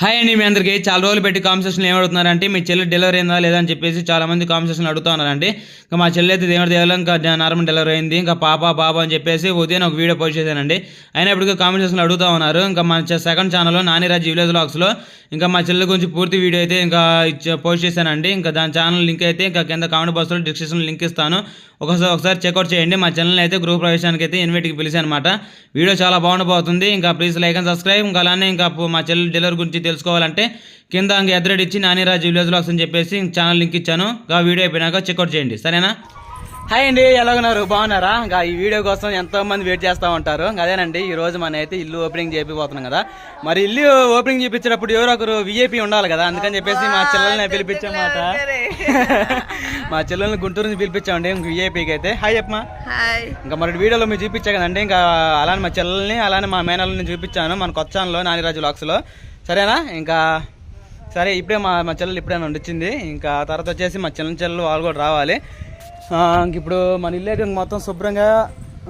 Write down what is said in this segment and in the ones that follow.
Hi అండి మీ అందరికీ చాలా రోజులు పెట్టి కాన్వర్సేషన్ ఏమడుతున్నారంటే మీ చెల్లి డెలివరీ అయిందా లేదా అని చెప్పేసి చాలా మంది కాన్వర్సేషన్ అడుగుతా ఉన్నారండి. ఇంకా మా చెల్లి అయితే దేవుడి దేవాల ఇంకా నార్మల్ డెలివరీ అయింది. ఇంకా పాప బాబా అని చెప్పేసి ఉదయం ఒక వీడియో పోస్ట్ చేశానండి. అయినప్పటికీ కాన్వర్సేషన్ అడుగుతా ఉన్నారు. ఇంకా మన సెకండ్ ఛానల్లో నానిరాజ్ విలేజ్ బ్లాగ్స్లో ఇంకా మా చెల్లి గురించి పూర్తి వీడియో అయితే ఇంకా పోస్ట్ చేశానండి. ఇంకా దాని ఛానల్ లింక్ అయితే ఇంకా కింద కామెంట్ బాక్స్లో డిస్క్రిప్షన్ లింక్ ఇస్తాను. ఒకసారి ఒకసారి చెక్అవుట్ చేయండి. మా ఛానల్ అయితే గృహ ప్రవేశానికి అయితే ఇన్వైట్కి పిలిచాను అనమాట వీడియో చాలా బాగుండబోతుంది ఇంకా ప్లీజ్ లైక్ అండ్ సబ్స్క్రైబ్ ఇంకా అలానే ఇంకా మా చెల్లి డెలివరీ గురించి తెలుసుకోవాలంటే కింద ఇంకా ఎదురెడ్ ఇచ్చి నానిరాజ్ విలేజ్ బ్లాగ్స్ అని చెప్పేసి ఛానల్ లింక్ ఇచ్చాను. ఇంకా వీడియో అయిపోయినాక చెక్అవుట్ చేయండి. సరేనా? హాయ్ అండి ఎలా ఉన్నారు బాగున్నారా? ఇంకా ఈ వీడియో కోసం ఎంతో మంది వెయిట్ చేస్తూ ఉంటారు. ఇంకా అదేనండి ఈ రోజు మన అయితే ఇల్లు ఓపెనింగ్ చేపిపోతున్నాం కదా. మరి ఇల్లు ఓపెనింగ్ చేపించేటప్పుడు ఎవరో ఒకరు విఐపి ఉండాలి కదా. అందుకని చెప్పేసి మా చెల్లెల్ని పిలిపించామాట మా చెల్లెల్ని గుంటూరు నుంచి పిలిపించామండి ఇంక విఐపికి అయితే. హాయ్ చెప్పమా ఇంకా మరి వీడియోలో మీరు చూపించా కదండి ఇంకా అలానే మా చెల్లెల్ని అలానే మా మేనల్ని చూపించాను మన కొత్త ఛానల్లో నానిరాజు లాక్స్లో సరేనా? ఇంకా సరే ఇప్పుడే మా మా చెల్లెలు ఇప్పుడే వండిచ్చింది ఇంకా తర్వాత వచ్చేసి మా చెల్లెని చెల్లెలు వాళ్ళు కూడా రావాలి. ఇంక ఇప్పుడు మన ఇల్లు అయితే మొత్తం శుభ్రంగా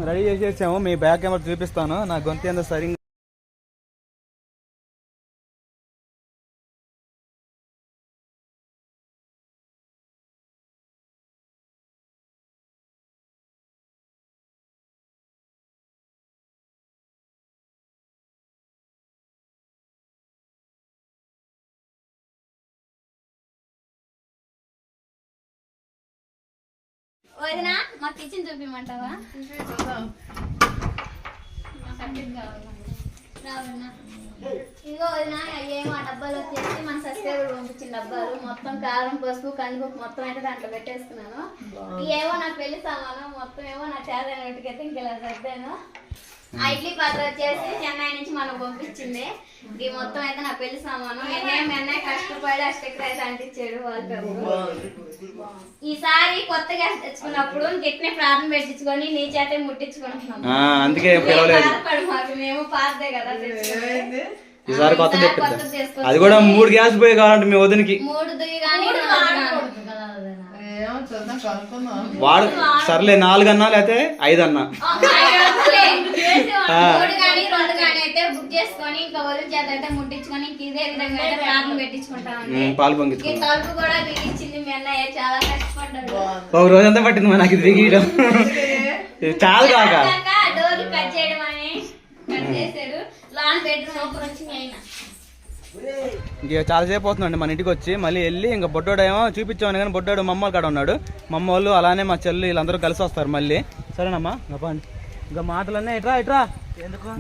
రెడీ చేసేసాము. మీ బ్యాక్ కెమెరా చూపిస్తాను. నా గొంతు ఏందో సరిగ్గా వదినా మా కిచెన్ చూపిమంటావా? ఇదిగో వదినా ఏమో ఆ డబ్బాలు వచ్చేసి మన సబ్స్క్రైబర్ పంపించిన డబ్బాలు. మొత్తం కారం పసుపు కందిపప్పు మొత్తం అయితే దాంట్లో పెట్టేసుకున్నాను. ఏవో నా పెళ్ళి సామాను మొత్తం ఏమో నా చేదైనట్టుకైతే ఇంక ఇలా సర్దాను. ఆ ఇడ్లీ పాత్ర వచ్చేసి చెన్నై నుంచి మనకు పంపించింది. ఈ మొత్తం అయితే నా పెళ్ళి సామాను. నేనేం అన్నయ్య కష్టపడి అయితే అంటించాడు వాల్ ఈసారి కొత్త గ్యాస్ తెచ్చుకున్నప్పుడు గిట్నే ప్రార్థన పెట్టించుకొని నీ చేతే ముట్టించుకుంటున్నాం ఆ, అందుకే ఏం పిలవలేదు. బాధపడు మాకు మేము పాతదే కదా. ఈసారి కొత్త అది కూడా మూడు గ్యాస్ పోయి కావాలంటే మీ వదినకి. మూడు కానీ నాలుగు కానీ. ఏమో చూద్దాం కనుక్కుందాం వాడు సర్లే నాలుగు అన్నా లేకపోతే ఐదు అన్నా పాలు ఈ పొంగించుకున్నాం తలుపు కూడా బిగించింది మీ అన్నయ్య చాలా కష్టపడ్డాడు. ఒక రోజంతా పట్టింది నాకు ఇది దిగీయడం ఇది చాలు కాక. లాన్ బెడ్రూమ్ ఓపెన్ వచ్చింది ఇంక చాలాసేపు అవుతుందండి మన ఇంటికి వచ్చి. మళ్ళీ వెళ్ళి ఇంకా బొడ్డోడు ఏమో చూపించామని కానీ బొడ్డోడు మా అమ్మ కాడ ఉన్నాడు. మా అమ్మ వాళ్ళు అలానే మా చెల్లి వీళ్ళందరూ కలిసి వస్తారు మళ్ళీ. సరేనమ్మా ఇంకా పండి ఇంకా మాటలన్నీ ఇట్రా ఇట్రా.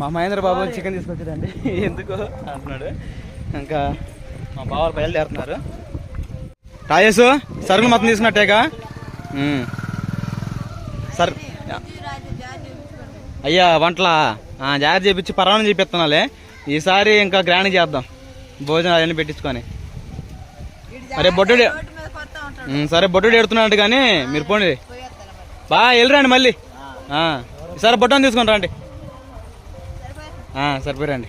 మా మహేంద్ర బాబు చికెన్ తీసుకొచ్చాడండి. ఎందుకు? అంటున్నాడు. ఇంకా మా బావాలు బయలుదేరుతున్నారు. రాజేష్ సరుకులు మొత్తం తీసుకున్నట్టేగా. సర్ అయ్యా వంటలా? ఆ, జాగ్రత్త చేపించి పర్వాణం చేపిస్తున్నాలే ఈసారి ఇంకా గ్రాండ్ చేద్దాం. భోజనం అవన్నీ పెట్టించుకొని. అరే బొడ్డు సరే బొడ్డు ఎడుతున్నాడు కానీ మీరు పోండి. బాగా వెళ్ళిరండి మళ్ళీ. సరే ఈసారి బొట్టని తీసుకొని రండి. సరిపోయిరండి.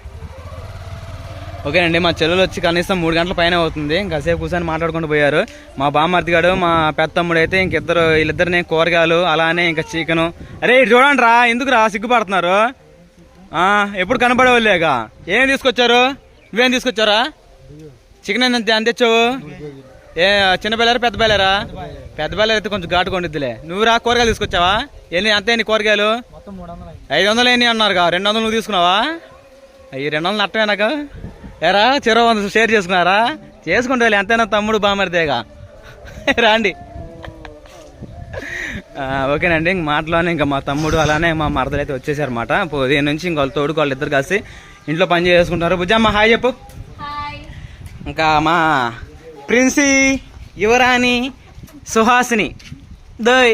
ఓకేనండి మా చెల్లెలు వచ్చి కనీసం మూడు గంటల పైన అవుతుంది. ఇంకాసేపు కూర్చొని మాట్లాడుకుంటూ పోయారు. మా బామ్మర్తి గారు మా పెద్దమ్ముడు అయితే ఇంకిద్దరు వీళ్ళిద్దరిని కూరగాయలు అలానే ఇంకా చికెను. అరే ఇటు చూడండి రా ఎందుకు రా సిగ్గుపడుతున్నారు ఎప్పుడు కనబడేవాళ్ళేక ఏం తీసుకొచ్చారు? ఇవేం తీసుకొచ్చారా చికెన్ ఎంత ఎంత తెచ్చావు? ఏ చిన్న బయలారా పెద్ద బయలారా పెద్ద బెల్లర్ అయితే కొంచెం ఘాటు కొండిద్దిలే నువ్వు రా కూరగాయలు తీసుకొచ్చావా? ఎన్ని ఎంత ఎన్ని కూరగాయలు? ఐదు వందలు ఎన్ని అన్నారుగా? రెండు వందలు నువ్వు తీసుకున్నావా? అవి రెండు వందలు నట్టమే నాకు. ఏరా చెరో వంద షేర్ చేసుకున్నారా? చేసుకుంటే ఎంతైనా తమ్ముడు బామరిదేగా. రాండి. ఓకేనండి ఇంక మాటలోనే ఇంకా మా తమ్ముడు అలానే మా మరదలు అయితే వచ్చేసారన్నమాట దీని నుంచి ఇంక వాళ్ళ తోడుకు వాళ్ళు ఇద్దరు కలిసి ఇంట్లో పని చేసుకుంటారు బుజ్జమ్మ హాయ్ చెప్పు. ఇంకా మా ప్రిన్సీ యువరాణి సుహాసిని. దోయ్.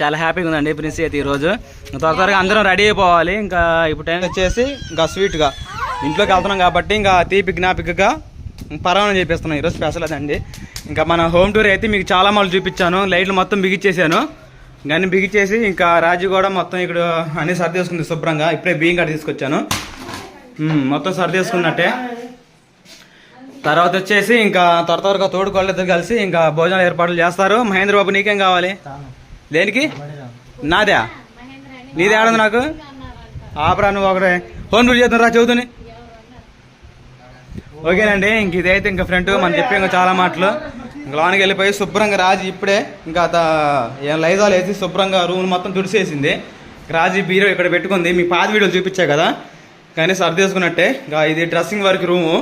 చాలా హ్యాపీగా ఉందండి ప్రిన్సీ అయితే ఈరోజు. త్వర త్వరగా అందరం రెడీ అయిపోవాలి. ఇంకా ఇప్పుడు టైం వచ్చేసి ఇంకా స్వీట్గా. ఇంట్లోకి వెళ్తున్నాం కాబట్టి ఇంకా తీపి జ్ఞాపికగా పరవానం చేపిస్తున్నాం ఈరోజు స్పెషల్ అదండి ఇంకా మన హోమ్ టూర్ అయితే మీకు చాలా మళ్ళీ చూపించాను. లైట్లు మొత్తం బిగించేసాను ఇంకా బిగించేసి ఇంకా రాజు కూడా మొత్తం ఇక్కడ అన్ని సర్దేసుకుంది శుభ్రంగా. ఇప్పుడే బియ్యం కట్ట తీసుకొచ్చాను. మొత్తం సర్దేసుకున్నట్టే. తర్వాత వచ్చేసి ఇంకా త్వర త్వరగా తోడుకోళ్ళు కలిసి ఇంకా భోజనాలు ఏర్పాట్లు చేస్తారు. మహేంద్ర బాబు నీకేం కావాలి? దేనికి? నాదే? నీదే ఆడదు నాకు? ఆపరా నువ్వు ఒకటే. ఫోన్ బిల్ చేద్దాం రా చదువుతుని. ఓకేనండి ఇంక ఇదైతే ఇంకా ఫ్రెండ్ మనం చెప్పి ఇంకా చాలా మాటలు. ఇంకా లోనికి వెళ్ళిపోయి శుభ్రంగా రాజు ఇప్పుడే ఇంకా లైజాలు వేసి శుభ్రంగా రూమ్ మొత్తం తుడిసేసింది. రాజు బీరో ఇక్కడ పెట్టుకుంది. మీ పాత వీడియోలు చూపించా కదా. కానీ సర్దేసుకున్నట్టే ఇంకా ఇది డ్రెస్సింగ్ వర్క్ రూము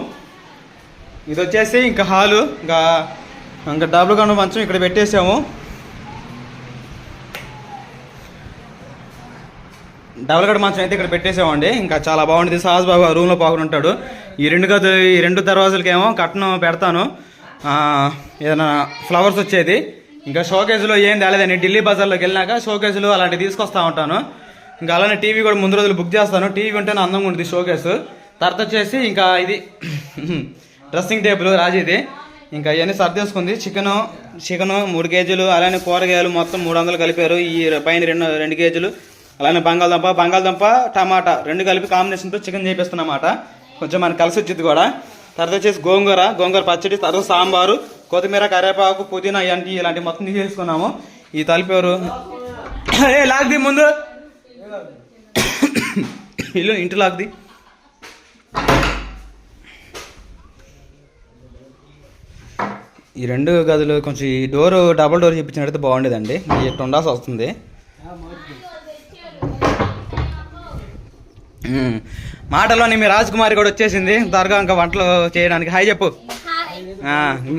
ఇది వచ్చేసి ఇంకా హాలు. ఇంకా ఇంకా డబ్బులు కను మంచం ఇక్కడ పెట్టేసాము. డబుల్ గడ్ మంచం అయితే ఇక్కడ పెట్టేసామండి. ఇంకా చాలా బాగుంటుంది. సాహస్ బాబు ఆ రూమ్లో పాకుని ఉంటాడు. ఈ రెండు గదు ఈ రెండు దర్వాజలకేమో కట్నం పెడతాను. ఏదైనా ఫ్లవర్స్ వచ్చేది. ఇంకా షోకేజ్లో ఏం తేలేదండి. ఢిల్లీ బజార్లోకి వెళ్ళినాక షోకేజ్లు అలాంటివి తీసుకొస్తా ఉంటాను. ఇంకా అలానే టీవీ కూడా ముందు రోజులు బుక్ చేస్తాను. టీవీ ఉంటేనే అందంగా ఉంటుంది షోకేస్ తర్వాత వచ్చేసి ఇంకా ఇది డ్రెస్సింగ్ టేబుల్ రాజీది ఇంకా ఇవన్నీ సర్దేసుకుంది చికెను చికెను మూడు కేజీలు అలానే కూరగాయలు మొత్తం మూడు వందలు కలిపారు. ఈ పైన రెండు రెండు కేజీలు అలానే బంగాళదుంప బంగాళదుంప టమాటా రెండు కలిపి కాంబినేషన్తో చికెన్ చేపిస్తున్నమాట. కొంచెం మనకి కలిసి వచ్చింది కూడా. తర్వాత వచ్చేసి గోంగూర గోంగూర పచ్చడి తర్వాత సాంబారు కొత్తిమీర కరివేపాకు పుదీనా ఇలాంటి ఇలాంటి మొత్తం తీసేసుకున్నాము. ఈ తలిపేరు ఏ లాగ్ది ముందు. ఇల్లు ఇంటి లాగ్ది ఈ రెండు గదులు కొంచెం ఈ డోర్ డబుల్ డోర్ చెప్పించినట్టయితే బాగుండేదండి. ఇట్లా ఉండాల్సి వస్తుంది. మాటలోని మీ రాజకుమారి కూడా వచ్చేసింది. త్వరగా ఇంకా వంటలు చేయడానికి. హాయ్ చెప్పు.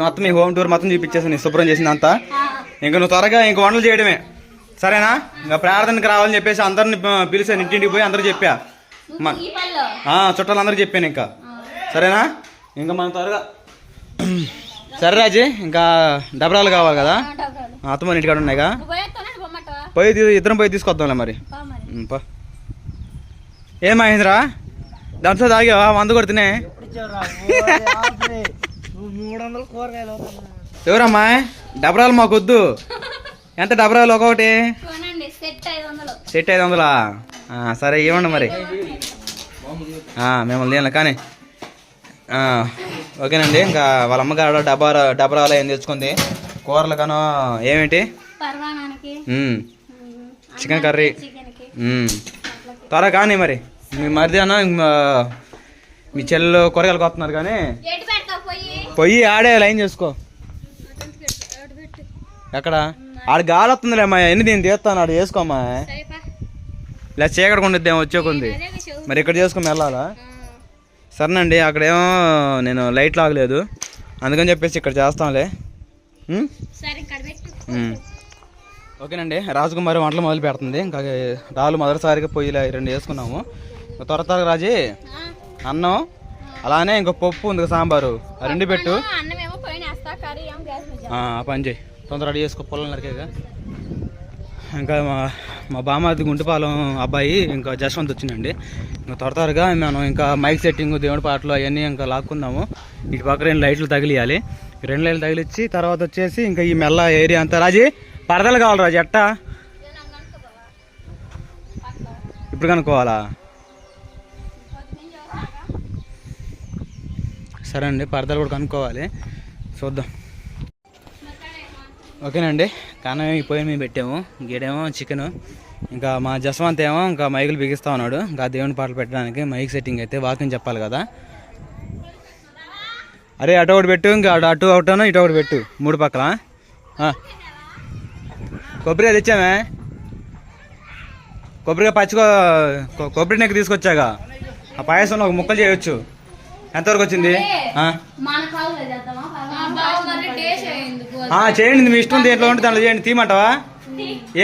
మొత్తం మీ హోమ్ టూర్ మొత్తం చూపించేసింది శుభ్రం చేసింది అంతా ఇంకా నువ్వు త్వరగా ఇంక వంటలు చేయడమే. సరేనా? ఇంకా ప్రార్థనకి రావాలని చెప్పేసి అందరిని పిలిచాను ఇంటింటికి పోయి అందరూ చెప్పా. చుట్టాలందరూ చెప్పాను ఇంకా. సరేనా? ఇంకా మనం త్వరగా సరే రాజీ ఇంకా డబరాలు కావాలి కదా? అత్తమ్మ ఇంటికాడ ఉన్నాయిగా? పోయి ఇద్దరం పోయి తీసుకొద్దాంలే మరి. పా మరి. ఉమ్, పో. ఏ మహేంద్ర? దాంట్లో తాగావా? వంద కొడుతునే మూడు వందల కూరగాయలు ఎవరమ్మా? డబరాలు మాకొద్దు. ఎంత డబరాలు ఒక్కొక్కటి? చూడండి సెట్ ఐదు వందలు సరే ఇవ్వండి మరి. మిమ్మల్ని తీయాలి కానీ ఓకేనండి ఇంకా వాళ్ళ అమ్మగారు డబ్బా డబరాలు ఏం తెచ్చుకుంది కూరలు కాను ఏమిటి? Chicken curry. త్వరగా కానీ మరి. మీ మధ్యాహ్నం మీ చెల్లెలు కూరగాయలు కొస్తున్నారు కానీ. పొయ్యి ఆడే లైన్ చేసుకో. ఎక్కడ? ఆడ గాలి వస్తుందిలే అమ్మా ఎన్ని దీన్ని తీస్తాను? ఆడ చేసుకోమ్మా. ఇలా చీకటి కొండిద్దేమో వచ్చే కొంది అదే విషయం మరి ఇక్కడ చేసుకుని వెళ్ళాలా? సరేనండి అక్కడేమో నేను లైట్ లాగలేదు. అందుకని చెప్పేసి ఇక్కడ చేస్తాంలే. ఓకేనండి రాజకుమారి వంటలు మొదలు పెడుతుంది. ఇంకా రాళ్ళు మొదటిసారిగా పొయ్యిలు రెండు వేసుకున్నాము. త్వర త్వరగా రాజీ. అన్నం అలానే ఇంకో పప్పు ఉంది సాంబారు. రెండు పెట్టు. పని చేయి. తొందర రెడీ చేసుకో పొలం నరికేగా. ఇంకా మా మా బామాది గుంటుపాలెం అబ్బాయి ఇంకా జశ్వంత్ వచ్చిందండి ఇంకా త్వర త్వరగా మనం ఇంకా మైక్ సెట్టింగ్ దేవుడి పాటలు అవన్నీ ఇంకా లాక్కుందాము. ఇటు పక్క రెండు లైట్లు తగిలియాలి. రెండు లైట్లు తగిలిచ్చి తర్వాత వచ్చేసి ఇంకా ఈ మెల్ల ఏరియా అంతా. రాజీ పరదలు కావాలి రాజు ఎట్టా ఇప్పుడు కనుక్కోవాలా? సరే అండి పరదలు కూడా కనుక్కోవాలి. చూద్దాం. ఓకేనండి కానం ఈ పొయ్యి మేము పెట్టాము. గీడేమో చికెన్ ఇంకా మా జస్వంత్ ఏమో ఇంకా మైకులు బిగిస్తా ఉన్నాడు. ఇంకా దేవుని పాటలు పెట్టడానికి మైక్ సెట్టింగ్ అయితే వాకింగ్ చెప్పాలి కదా. అరే అటు ఒకటి పెట్టు ఇంకా అటు అటు ఒకటాను ఇటు ఒకటి పెట్టు. మూడు పక్కల. కొబ్బరి అది ఇచ్చామే కొబ్బరిగా పచ్చుకో కొబ్బరి నెక్కి తీసుకొచ్చాగా. ఆ పాయసంలో ఒక ముక్కలు చేయొచ్చు. ఎంతవరకు వచ్చింది ఆ? మన కాళ్ళు చేద్దామా బాగుంది టేస్ట్ అయింది ఆ, చేయండి మీ ఇష్టం దేంట్లో ఉంటే దాంట్లో చేయండి. తీయమంటావా?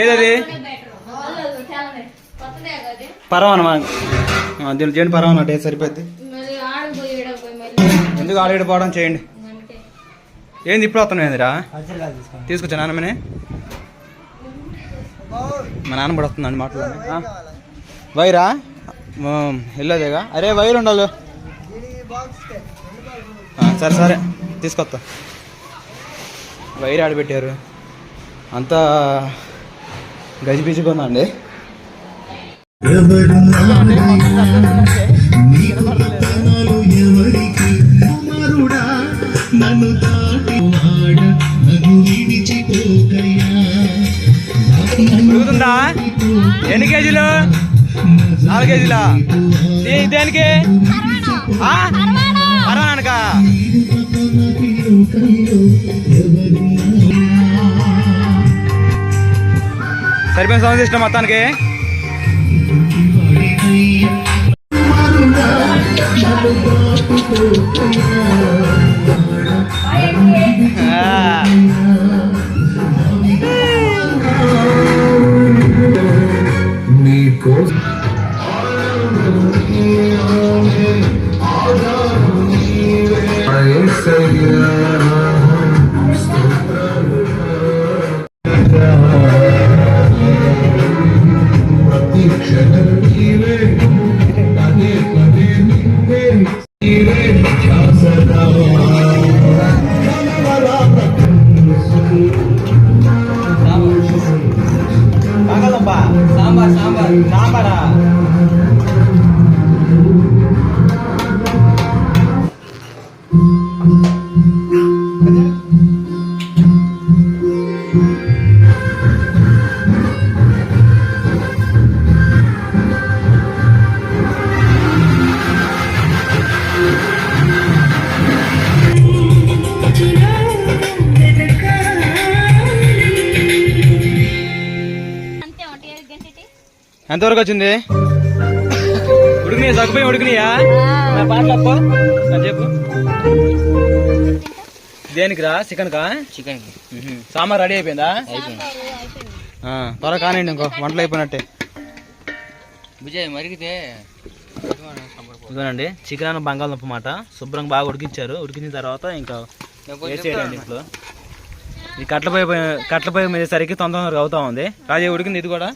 ఏదది? పరవానమా దీంట్లో చేయండి పరవాన టేస్ట్ సరిపోద్ది. ఎందుకు ఆల్రెడీ పోవడం? చేయండి. ఏంది ఇప్పుడు వస్తున్నావు ఏందిరా? తీసుకొచ్చా నాన్నమ్మని? మా నాన్న కూడా వస్తుందండి మాట్లాడండి వైరా? వెళ్ళదేగా అరే వైర్ ఉండాలి సరే సరే. తీసుకొస్తా. వైర్ ఆడబెట్టారు అంతా గజిబిజిగా ఉందండి. ఎన్ని కేజీలు? నాలుగు కేజీలా? దేనికి? ఆ? సరిపోయిన సౌండ్ సిస్టమ్ మొత్తానికి Ah. ఎంతవరకు వచ్చింది ఉడికినాయా? సగ్గుపోయి ఉడికినాయా? నా పాటలు అప్ప చెప్పు దేనికిరా? చికెన్ కా చికెన్ సాంబార్ రెడీ అయిపోయిందా? త్వరగా కానివ్వండి ఇంకో. వంటలు అయిపోయినట్టే. విజయ్ మరిగితే ఇదిగోనండి చికెన్ బంగాళదుంప మాట. శుభ్రంగా బాగా ఉడికించారు. ఉడికించిన తర్వాత ఇంకా వేసేయండి ఇంట్లో. ఈ కట్లపై కట్లపై మీద సరికి తొందరగా అవుతా ఉంది. రాజే ఉడికింది ఇది కూడా.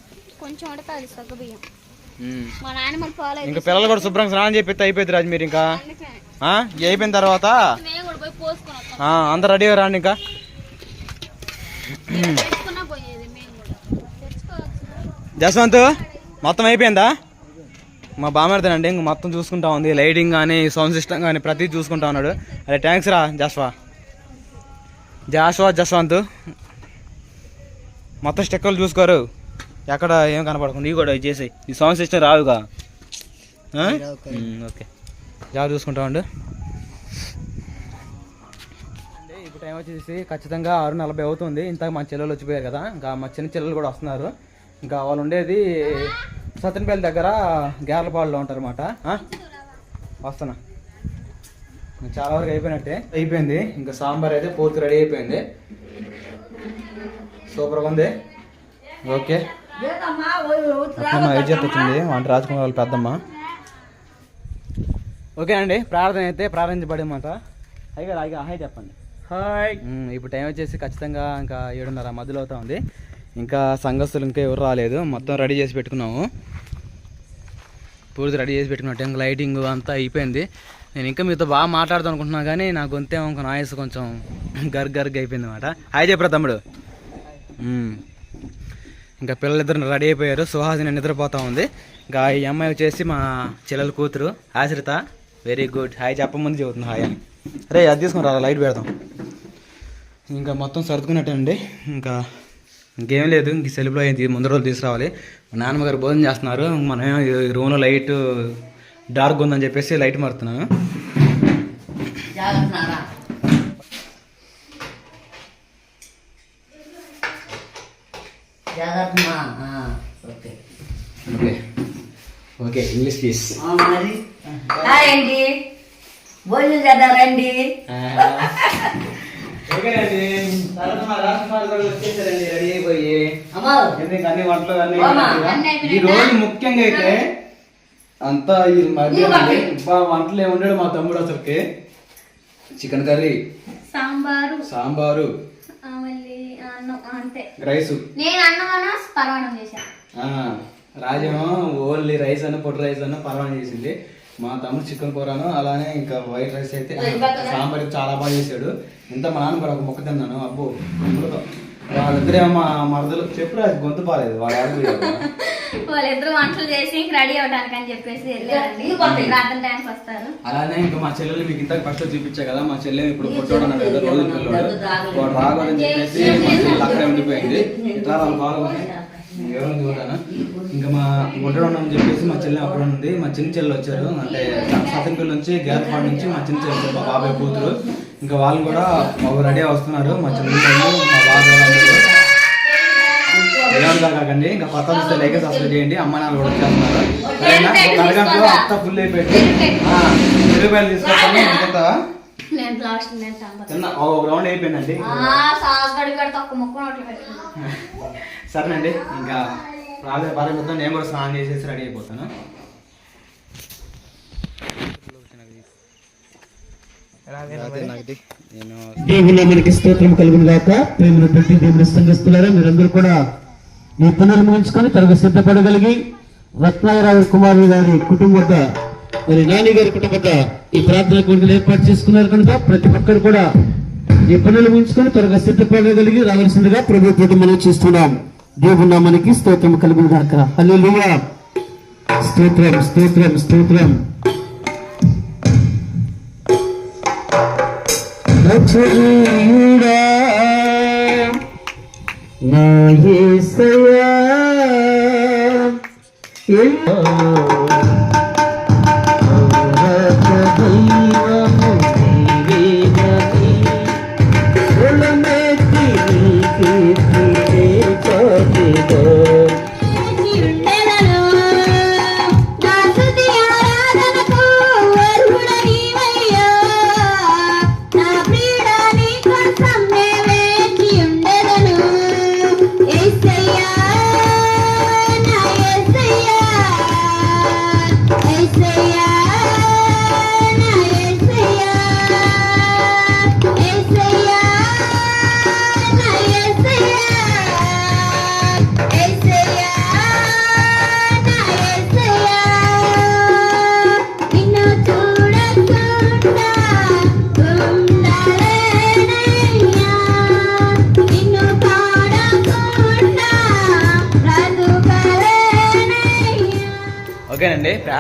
కొంచెం ఉడకాలి సగ్గు బియ్యం. ఉమ్. మా నాయనమ్మల పాలు ఇంకా పిల్లలు కూడా శుభ్రంగా స్నానం చేపిస్తే అయిపోయింది రాజు మీరు ఇంకా? ఆ, అయిపోయిన తర్వాత? మేము కూడా పోయి పోసుకొని వస్తాం. ఆ, అందరు రెడీగా రాండి ఇంకా? తెచ్చుకున్నా పోయేది మేము కూడా. తెచ్చుకోవచ్చు. జస్వంత్ మొత్తం అయిపోయిందా? మా బామర్దేనండి ఇంక మొత్తం చూసుకుంటా ఉంది. లైటింగ్ కానీ సౌండ్ సిస్టమ్ కానీ ప్రతిదీ చూసుకుంటా ఉన్నాడు. అదే థ్యాంక్స్ రా జాస్వా. జాస్వా జస్వంత్. మొత్తం స్టెక్కర్లు చూసుకోరు. ఎక్కడ ఏం కనపడకుండా ఇవి కూడా ఇవి చేసి ఈ సౌండ్ సిస్టమ్ రావుగా ఓకే. జాబ్ చూసుకుంటా ఉండు. అంటే ఇప్పుడు టైం వచ్చేసి ఖచ్చితంగా ఆరు నలభై అవుతుంది. ఇంత మా చెల్లెలు వచ్చిపోయారు కదా. ఇంకా మా చిన్న చెల్లెలు కూడా వస్తున్నారు. ఇంకా వాళ్ళు ఉండేది సత్తెనపల్లి దగ్గర గేర్లపాడులో ఉంటారు అనమాట వస్తున్నా. చాలా వరకు అయిపోయినట్టే. అయిపోయింది. ఇంకా సాంబార్ అయితే పూర్తి రెడీ అయిపోయింది. సూపర్గా ఉంది. ఓకే. ఏం చెప్తుంది వంట రాజకుమార్ వాళ్ళ పెద్దమ్మ. ఓకే అండి ప్రార్థన అయితే ప్రారంభించబడేమాట అయ్యగారు అయ్యగా హాయ్ చెప్పండి. హాయ్. ఇప్పుడు టైం వచ్చేసి ఖచ్చితంగా ఇంకా ఏడున్నర మధ్యలో అవుతా ఉంది. ఇంకా సంఘస్థులు ఇంకా ఎవరు రాలేదు. మొత్తం రెడీ చేసి పెట్టుకున్నాము. పూర్తి రెడీ చేసి పెట్టుకున్నట్టు ఇంకా లైటింగ్ అంతా అయిపోయింది. నేను ఇంకా మీతో బాగా మాట్లాడదాం అనుకుంటున్నా కానీ నా గొంతేమో ఒక నాయస్ కొంచెం గర్ గర్గ్ అయిపోయింది అనమాట హాయ్ చెప్పరా తమ్ముడు. ఇంకా పిల్లలిద్దరు రెడీ అయిపోయారు. సుహాసిని నిద్రపోతా ఉంది. ఇంకా ఈ అమ్మాయి వచ్చేసి మా చెల్లెల కూతురు ఆశ్రిత. వెరీ గుడ్ హాయ్ చెప్పమంది చెబుతుంది హాయ్ అని. రే అది తీసుకుని రా లైట్ పెడదాం ఇంకా మొత్తం సర్దుకున్నట్టండి ఇంకా ఇంకేం లేదు ఇంక సెల్ఫ్లో అయింది ముందు రోజులు తీసుకురావాలి. మా నాన్నమ్మగారు భోజనం చేస్తున్నారు. మనం రూమ్లో లైట్ డార్క్ ఉందని చెప్పేసి లైట్ మారుతున్నాను. జాగ్రత్త okay. Okay okay English please మరి? హాయ్ అండి. భోజనం వచ్చేసారండి రెడీ అయిపోయి. అమ్మా. ఎందుకంటే అన్ని వంటలు అన్ని అమ్మా, అన్నీ ఈ? రోజు ముఖ్యంగా అయితే అంతా ఈ వంటలు. ఏముండాడు మా తమ్ముడు అసలుకి. Chicken curry. సాంబారు. సాంబారు. అన్నం ఆ, అంతే. రైసు. నేను అన్నం అన్న పరమాణం చేశాను ఆ, రాజేమో ఓన్లీ రైస్ అన్న పొడి రైస్ అన్న పర్వాణం చేసింది. మా తమ్ముడు చికెన్ కూరను అలానే ఇంకా వైట్ రైస్ అయితే సాంబార్ చాలా బాగా చేశాడు. ఇంత మా నాన్న కూడా ఒక మొక్క తిన్నాను. అబ్బో అమృతం. వాళ్ళిద్దరేమో మా మరదలు. చెప్పు రాజు గొంతు బాగాలేదు వాళ్ళ. వాళ్ళిద్దరు వంటలు చేసి రెడీ అవడానికి అని చెప్పేసి వెళ్ళారండి ప్రార్థన టైంకి వస్తారు. అలానే ఇంకా మా చెల్లెలు మీకు ఇంతకు ఫస్ట్ చూపించా కదా మా చెల్లెలు ఇప్పుడు పుట్టోడు అన్నాడు కదా రోజు పిల్లోడు వాడు రాగలని చెప్పేసి మా చెల్లెలు అక్కడే ఉండిపోయింది. ఇట్లా వాళ్ళు పాల్గొని ఎవరు చూడాను ఇంకా మా గుడ్డడం అని చెప్పేసి మా చెల్లి అక్కడ ఉంది. మా చిన్న చెల్లి వచ్చారు. అంటే సతంపల్లి నుంచి గేర్పాడు నుంచి మా చిన్న చెల్లి వచ్చారు మా బాబాయ్ కూతురు. ఇంకా వాళ్ళు కూడా మాకు రెడీ వస్తున్నారు. మా చిన్న చెల్లి, మా కాకండి ఇంకా కొత్త వస్తే లేక సబ్స్క్రైబ్ చేయండి. అమ్మ నాన్న కూడా చేస్తున్నారు సరేనా? అరగంటలో అంత ఫుల్ అయిపోయింది. ఉల్లిపాయలు తీసుకొస్తాను. ఇంకెంతవా? నేను లాస్ట్ నేను సంపద చిన్న ఒక రౌండ్ అయిపోయిందండి. సరేనండి. ఇంకా రాలే బాగా మొత్తం నేను కూడా స్నానం చేసేసి రెడీ అయిపోతాను. నేను దేవుని మనకి స్తోత్రం కలుగును గాక ప్రేమనటువంటి దేవుని సంఘస్థులారా మీరందరూ కూడా ఈ పనులు ముగించుకొని త్వరగా సిద్ధపడగలిగి రత్నాయరావు కుమారుడు గారి కుటుంబ వద్ద మరి నాని గారి కుటుంబ వద్ద ఈ ప్రార్థన కోరికలు ఏర్పాటు చేసుకున్నారు కనుక ప్రతి ఒక్కరు కూడా ఈ పనులు ముగించుకొని త్వరగా సిద్ధపడగలిగి రావాల్సిందిగా ప్రభు తోటి మనం చూస్తున్నాం. దేవుని నామానికి స్తోత్రం కలుగును గాక హల్లెలూయా. స్తోత్రం స్తోత్రం స్తోత్రం. రచనీయుడా నా యేసయ్యా.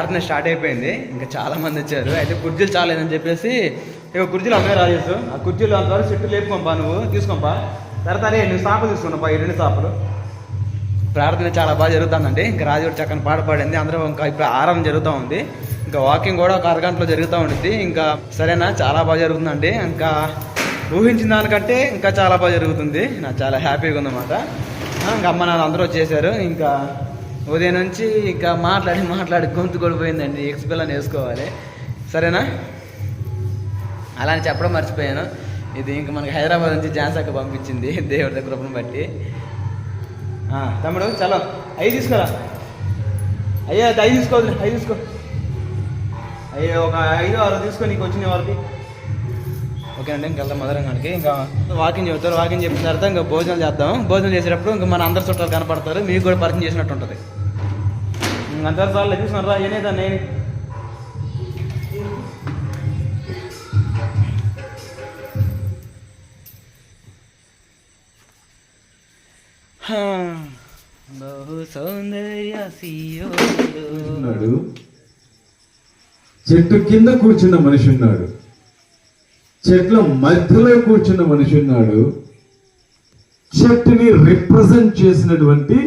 ప్రార్థన స్టార్ట్ అయిపోయింది. ఇంకా చాలా మంది వచ్చారు. అయితే కుర్చీలు చాలేదని చెప్పేసి ఇక కుర్చీలు అమ్మే రాజేసు ఆ కుర్చీలు అంతవరకు చెట్టు లేపుకోంపా నువ్వు తీసుకోంపా. తర్వాత అరే నువ్వు సాపలు తీసుకున్నాపా ఈ రెండు సాపలు. ప్రార్థన చాలా బాగా జరుగుతుందండి. ఇంకా రాజు కూడా చక్కని పాట పాడింది. అందరూ ఇంకా ఇప్పుడు ఆరాధన జరుగుతూ ఉంది. ఇంకా వాకింగ్ కూడా ఒక అరగంటలో జరుగుతూ ఉంటుంది ఇంకా సరేనా చాలా బాగా జరుగుతుందండి. ఇంకా ఊహించిన దానికంటే ఇంకా చాలా బాగా జరుగుతుంది. నాకు చాలా హ్యాపీగా ఉందన్నమాట. ఇంకా అమ్మ నాన్న అందరూ వచ్చేసారు. ఇంకా ఉదయం నుంచి ఇంకా మాట్లాడి మాట్లాడి గొంతు కొడిపోయిందండి ఎక్స్పెల్ని వేసుకోవాలి. సరేనా? అలా అని చెప్పడం మర్చిపోయాను. ఇది ఇంకా మనకి హైదరాబాద్ నుంచి ఝాన్సాకి పంపించింది. దేవుడి దగ్గర బట్టి. తమ్ముడు చలో. అవి తీసుకురా? అయ్యా అది అవి తీసుకోవద్దు అవి తీసుకో. అయ్యో ఒక ఐదు ఆరు తీసుకో నీకు వచ్చిన వాళ్ళకి ఓకే అండి ఇంకా వెళ్దాం మధురంగానికి ఇంకా వాకింగ్ చెబుతారు వాకింగ్ చెప్పిన తర్వాత ఇంకా భోజనం చేద్దాం. భోజనం చేసేటప్పుడు ఇంకా మన అందరి చుట్టాలు కనపడతారు. మీకు కూడా పరిచయం చేసినట్టు ఉంటుంది. అందరు సార్లు చూసినారా ఏనేదా నేను? హా, బహు సౌందర్య సీయో ఉన్నాడు. చెట్టు కింద కూర్చున్న మనిషి ఉన్నాడు. చెట్ల మధ్యలో కూర్చున్న మనిషి ఉన్నాడు. చెట్టుని రిప్రజెంట్ చేసినటువంటి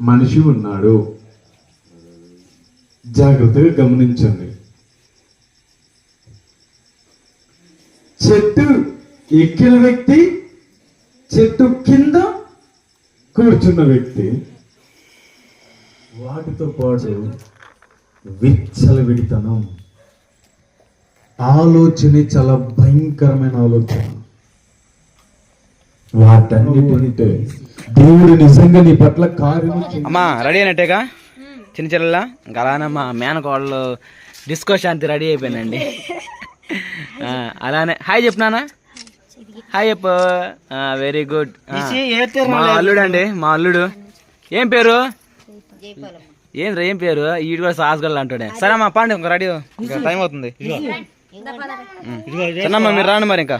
మనిషి ఉన్నాడు. జాగ్రత్తగా గమనించండి. చెట్టు ఎక్కిన వ్యక్తి చెట్టు కింద కూర్చున్న వ్యక్తి. వాటితో పాటు విచ్చలవిడితనం ఆలోచన చాలా భయంకరమైన ఆలోచన. వాటన్నిటింటే దేవుడు నిజంగా నీ పట్ల కార్యం అమ్మా రెడీ అయినట్టేగా? చిన్న చెల్లెలా? ఇంకా అలానే మా మేనకోళ్ళు డిస్కో శాంతి రెడీ అయిపోయిందండి. ఆ, అలానే. హాయ్ చెప్పినానా హాయ్ చెప్పు. వెరీ గుడ్ మా అల్లుడు అండి మా అల్లుడు. ఏం పేరు? ఏంద్రా ఏం పేరు? ఈడు కూడా సాహసగల్ అంటాడే. సరే అమ్మా పండి ఇంకా రెడీ ఇంకా టైం అవుతుంది. సరేమ్మా మీరు రాండి మరి ఇంకా.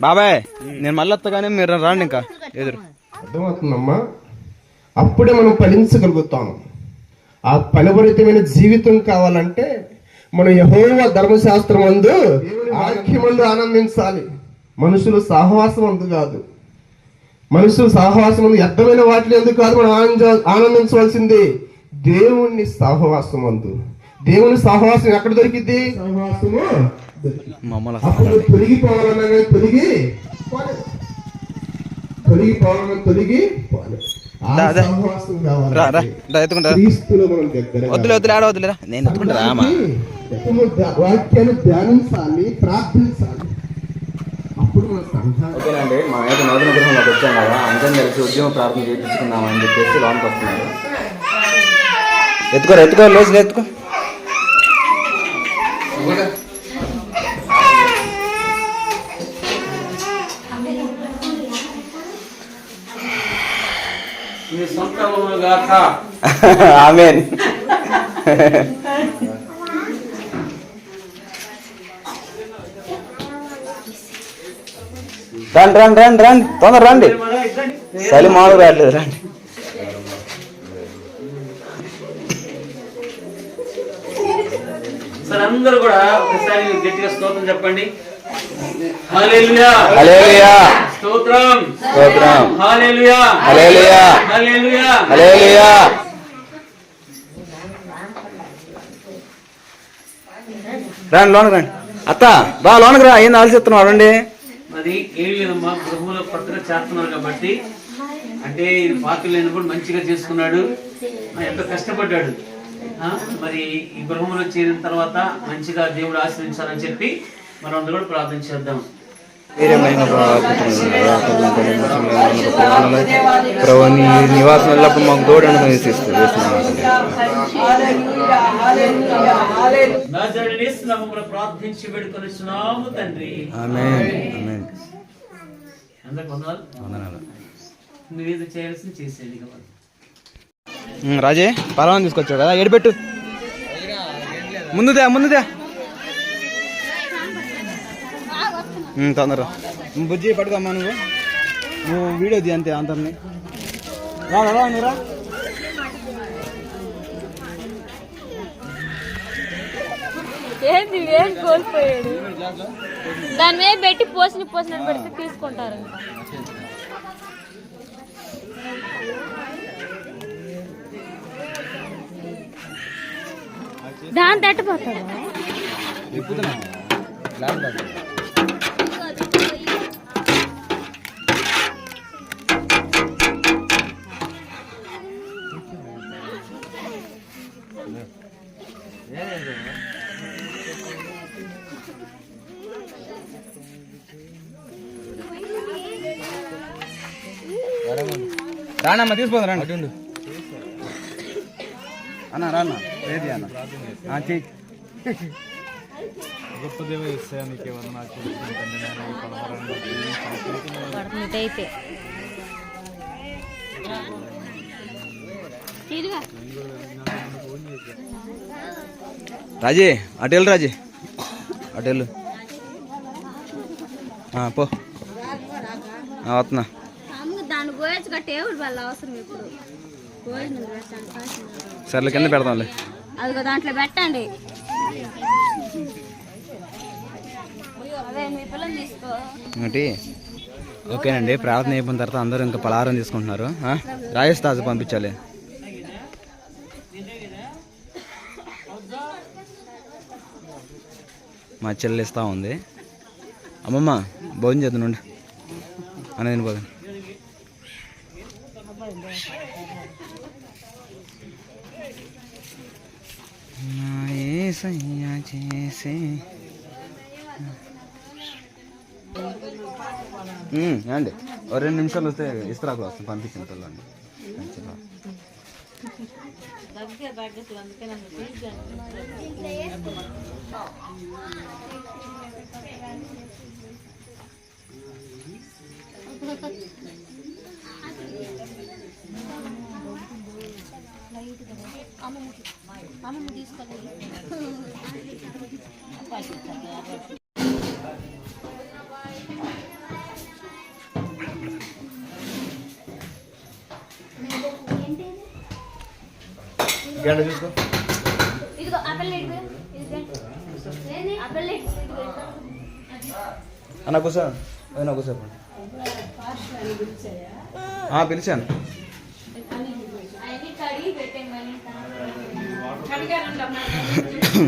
బాబాయ్ నేను మళ్ళీ వస్తా కానీ మీరు రాండి ఇంకా. ఎదురు. అర్థమవుతుందమ్మా. అప్పుడే మనం ఫలించగలుగుతాం. ఆ ఫలభరితమైన జీవితం కావాలంటే మనం యహోవ ధర్మశాస్త్రం అందు ఆఖ్యమందు ఆనందించాలి. మనుషులు సహవాసం అందు కాదు. మనుషులు సహవాసం ఉంది వ్యర్థమైన వాటిలో ఎందుకు కాదు? మనం ఆనంద ఆనందించవలసింది దేవుణ్ణి సహవాసం అందు దేవుని సహవాసం ఎక్కడ దొరికింది అప్పుడు తొలగిపోవాలన్నా తొలగి పోలేదు. తొలగిపోవాలన్నా తొలగి పోలేదు. వద్దులే వద్దులే ఆడ వద్దులేరా నేను ఎత్తుకుంటా రామా ఎప్పుడు ధ్యా- వాక్యాన్ని ధ్యానించాలి ప్రార్థించాలి? ఓకేనండి మా అయితే నూతన గృహంలోకి వచ్చాం కదా అందరం కలిసి ఉద్యమ ప్రార్థన చేయించుకుందాం అని చెప్పేసి లోనికి వస్తున్నారు ఎత్తుకో ఎత్తుకో లేచి ఎత్తుకో. ఆమెన్. రండి రండి రండి రండి. తొందర రండి. చలి మామూలు రావట్లేదు రండి. సార్ అందరూ కూడా ఒకసారి గట్టిగా స్తోత్రం చెప్పండి. హల్లెలూయా. హల్లెలూయా. స్తోత్రం. స్తోత్రం. హల్లెలూయా. హల్లెలూయా. హల్లెలూయా. హల్లెలూయా. రండి లోనకి రండి. అత్త బా లోనకి రా. ఏంది ఆలోచిస్తున్నావు? రండి అది ఏం లేదమ్మా గృహంలో కొత్తగా చేస్తున్నారు కాబట్టి. అంటే ఇది పాత్ర లేనప్పుడు మంచిగా చేసుకున్నాడు. ఎంతో కష్టపడ్డాడు. ఆ, మరి ఈ గృహంలో చేరిన తర్వాత మంచిగా దేవుడు ఆశ్రయించాలని చెప్పి మనం అందరూ కూడా ప్రార్థన చేద్దాం ప్రభు నీ మాకు ప్రార్థించి తండ్రి చేసేది రాజే పర్వాలని తీసుకొచ్చావు కదా ఏడిపెట్టు ముందుదా ముందుదా ఉమ్, తొందర బుజ్జి పట్టుకోమ్మా నువ్వు. నువ్వు వీడియో తీ అంతే అందరిని. రా రా ఏంది ఏం కోల్పోయాడు? దాని మీద పెట్టి పోసిన పోసినట్టు పెడితే తీసుకుంటారు. దాని తట్టిపోతావా రానమ్మా తీసుకోదు రండి. అటుండు అన్న రాన్న ఏది అన్న? ఆ, చెయ్యి అయితే రాజీ అటు వెళ్ళు రాజీ. అటు వెళ్ళు. పో. వస్తున్నా. దాన్ని పోయొచ్చుగా టేబుల్ వల్ల అవసరం ఇప్పుడు. భోజనం పెట్టండి సర్లే కింద పెడదాంలే. అదిగో దాంట్లో పెట్టండి. అదే ఓకేనండి ప్రార్థన అయిపోయిన తర్వాత అందరూ ఇంకా పలహారం తీసుకుంటున్నారు? రాజేష్ తాజు పంపించాలి. మా చెల్లి ఇస్తా ఉంది. అమ్మమ్మ భోజనం చేద్దాం అనేది పోదాం నా యేసయ్య చేసే. అండి ఓ రెండు నిమిషాలు వస్తే ఇస్త్రాకులు వస్తాం పంపించిన పిల్లండి గంట చూసుకో. ఇదిగో అప్పల్ ఇదిగో ఇదిగో. ఏంది? అప్పల్ ఇదిగో. అన్న కూర్చో అన్న కూర్చోపండి పిలిచాను.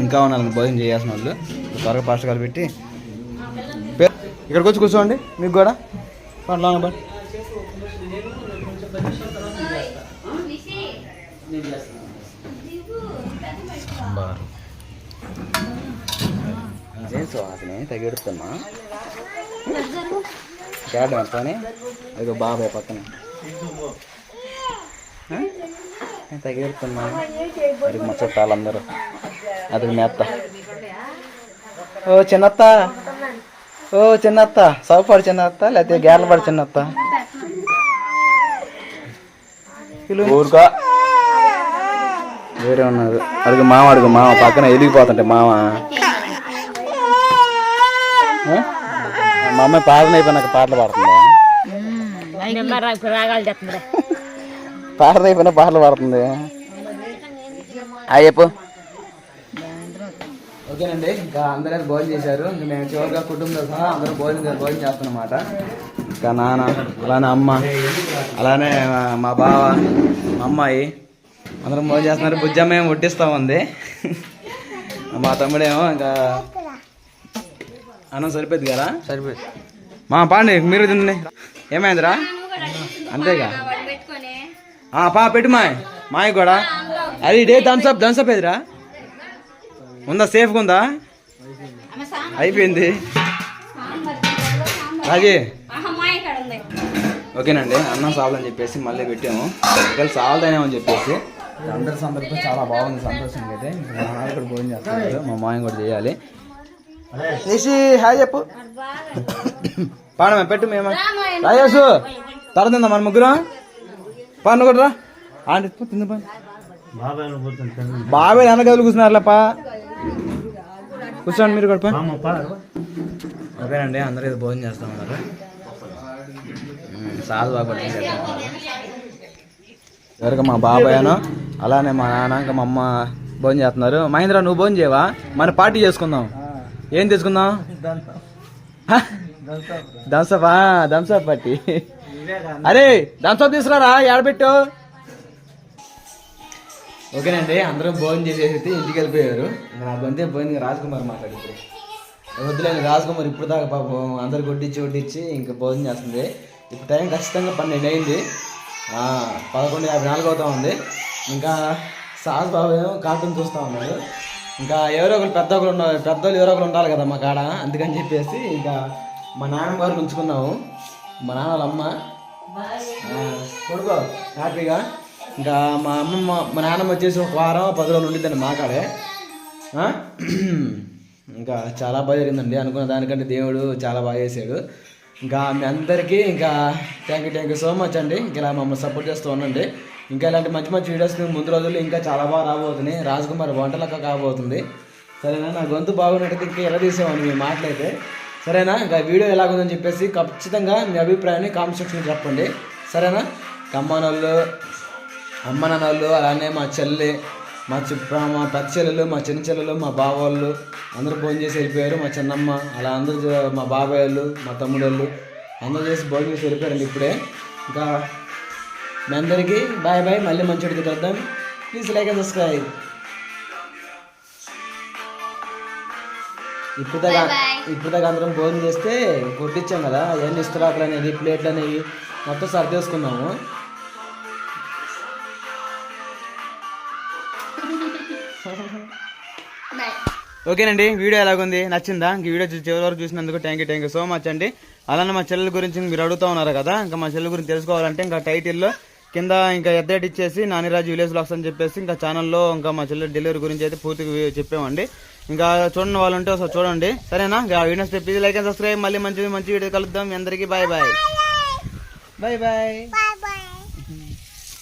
ఇంకా ఉన్నారు భోజనం చేయాల్సిన వాళ్ళు. త్వరగా పాస్ట్ కాలు పెట్టి. ఇక్కడికి వచ్చి కూర్చోండి మీకు కూడా. పట్ల బట్ సాంబార్ ఇదేం సువాసనే కేడం ఎంతని అదిగో బాబాయ్ పక్కన. తగెడుతున్నా మరి మా చుట్టాలందరూ. అది మెత్త ఓ చిన్నత్త. ఓ చిన్నత్త. సౌపాడు చిన్నత్త లేకపోతే గేర్లపాడు చిన్నత్త. ఊరుకో. వేరే ఉన్నారు అడుగు మామ అడుగు మామ. పక్కన ఎదిగిపోతుంటే మామ? మా అమ్మాయి పాటలు అయిపోయినాక పాటలు పాడుతుందా? రాగాలు చెప్తుంది పాటలు అయిపోయినా పాటలు పాడుతుంది. ఆ చెప్పు ఓకేనండి ఇంకా అందరూ భోజనం చేశారు. ఇంకా మేము చివరిగా కుటుంబంతో సహా అందరూ భోజనం భోజనం చేస్తున్నమాట ఇంకా నాన్న అలానే అమ్మ అలానే మా- మా బావ మా అమ్మాయి. అందరం భోజనం చేస్తున్నారు. బుజ్జమ్మ ఏమో వడ్డిస్తా ఉంది. మా తమ్ముడేమో ఇంకా అన్నం సరిపోద్ది కదా? సరిపోద్ది మా పాండి మీరు తిండి ఏమైందిరా? అంతేగా? పా పెట్టు మాయ్. మాయ కూడా. అది డే థమ్స్అప్ థమ్స్అప్ ఏదిరా? ఉందా? సేఫ్గా ఉందా? అయిపోయింది. రాజీ. ఓకేనండి అన్నం సాలని చెప్పేసి మళ్ళీ పెట్టాము. ఒకవేళ సాలదనేమని చెప్పేసి. అందరి సందర్భం చాలా బాగుంది సంతోషంగా అయితే. మా నాన్న కూడా భోజనం మా మాయం కూడా చేయాలి. నిషి హాయ్ చెప్పు. పాడమే పెట్టు మేము రాజేసు తరదిందా మన ముగ్గురం. పన్ను కూడా రా. ఆంటీ తింది పని బాబాయ్ వెనక గదులు కూర్చున్నారులేపా కూర్చోండి మీరు కూడా. ఓకేనండి అందరూ ఇది భోజనం చేస్తా ఉన్నారు. సాధు బాబా ఎవరికి మా బాబాయ్ను అలానే మా నాన్న ఇంకా మా అమ్మ భోజనం చేస్తున్నారు. మహేంద్ర నువ్వు భోజనం చేయవా? మన పార్టీ చేసుకుందాం. ఏం తీసుకుందాం థమ్సప్ థమ్సప్ పట్టి. అరే థమ్సప్ తీసుకురారా? ఏడబెట్టు ఓకేనండి అందరూ భోజనం చేసేసి ఇంటికి వెళ్ళిపోయారు. నా బంతే పోయింది రాజ్కుమార్ మాట్లాడితే వద్దులేండి రాజ్కుమార్ ఇప్పుడు దాకా పాపం అందరు కొట్టించి కొట్టించి ఇంకా భోజనం చేస్తుంది. ఇప్పుడు టైం ఖచ్చితంగా పన్నెండు అయింది. పదకొండు యాభై నాలుగు అవుతా ఉంది. ఇంకా సాస్ బాబు ఏమో కార్టూన్ చూస్తూ ఉన్నాడు. ఇంకా ఎవరో ఒకరు పెద్ద ఒకరు ఉండాలి పెద్దోళ్ళు ఎవరో ఒకరు ఉండాలి కదా మా కాడ. అందుకని చెప్పేసి ఇంకా మా నాన్నమ్మ గారు ఉంచుకున్నాము. మా నాన్న వాళ్ళ అమ్మ. కొడుకో హ్యాపీగా. ఇంకా మా అమ్మమ్మ మా నాన్నమ్మ వచ్చేసి ఒక వారం పది రోజులు ఉండిద్దండి మా కాడే. ఇంకా చాలా బాగా జరిగిందండి. అనుకున్న దానికంటే దేవుడు చాలా బాగా చేశాడు. ఇంకా మీ అందరికీ ఇంకా thank you thank you so much అండి. ఇంకా ఇలా మమ్మల్ని సపోర్ట్ చేస్తూ ఉండండి. ఇంకా ఇలాంటి మంచి మంచి వీడియోస్ ముందు రోజుల్లో ఇంకా చాలా బాగా రాబోతున్నాయి. రాజ్ కుమార్ వంటలక్క కాబోతుంది. సరేనా? నా గొంతు బాగున్నట్టు ఇంకా ఎలా తీసేవాడిని మీ మాటలైతే? సరేనా? ఇంకా వీడియో ఎలాగుందని చెప్పేసి ఖచ్చితంగా మీ అభిప్రాయాన్ని కామెంట్ సెక్షన్లో చెప్పండి. సరేనా? కమ్మనోళ్ళు అమ్మ నాన్నోళ్ళు అలానే మా చెల్లి మా చుప్ప మా పెద్ద చెల్లెలు మా చిన్న చెల్లెలు మా బావ వాళ్ళు అందరూ భోజనం చేసి వెళ్ళిపోయారు. మా చిన్నమ్మ అలా అందరూ మా బాబాయ్ వాళ్ళు మా తమ్ముడు వాళ్ళు అందరూ చేసి భోజనం చేసి వెళ్ళిపోయారండి ఇప్పుడే. ఇంకా మీ అందరికీ బాయ్ బాయ్ మళ్ళీ మంచి కలుద్దాం. ప్లీజ్ లైక్ అండ్ సబ్స్క్రైబ్ ఇప్పుడు దాకా ఇప్పుడు దాకా అందరం భోజనం చేస్తే కొట్టించాం కదా అవన్నీ ఇస్తరాకులు అనేది ప్లేట్లు అనేవి మొత్తం సర్దేసుకున్నాము. ఓకేనండి వీడియో ఎలాగుంది? నచ్చిందా? ఇంక వీడియో చివరి వరకు చూసినందుకు thank you thank you so much అండి. అలానే మా చెల్లెల గురించి మీరు అడుగుతా ఉన్నారు కదా ఇంకా మా చెల్లెల గురించి తెలుసుకోవాలంటే ఇంకా టైటిల్లో కింద ఇంకా ఎద్దటి ఇచ్చేసి నానిరాజు విలేజ్ బ్లాగ్స్ అని చెప్పేసి ఇంకా ఛానల్లో ఇంకా మా చెల్లెల డెలివరీ గురించి అయితే పూర్తిగా చెప్పామండి. ఇంకా చూడండి వాళ్ళు ఉంటే ఒకసారి చూడండి. సరేనా? ఇంకా videos please like and subscribe మళ్ళీ మంచి మంచి వీడియో కలుద్దాం. అందరికీ బాయ్ బాయ్ బాయ్ బాయ్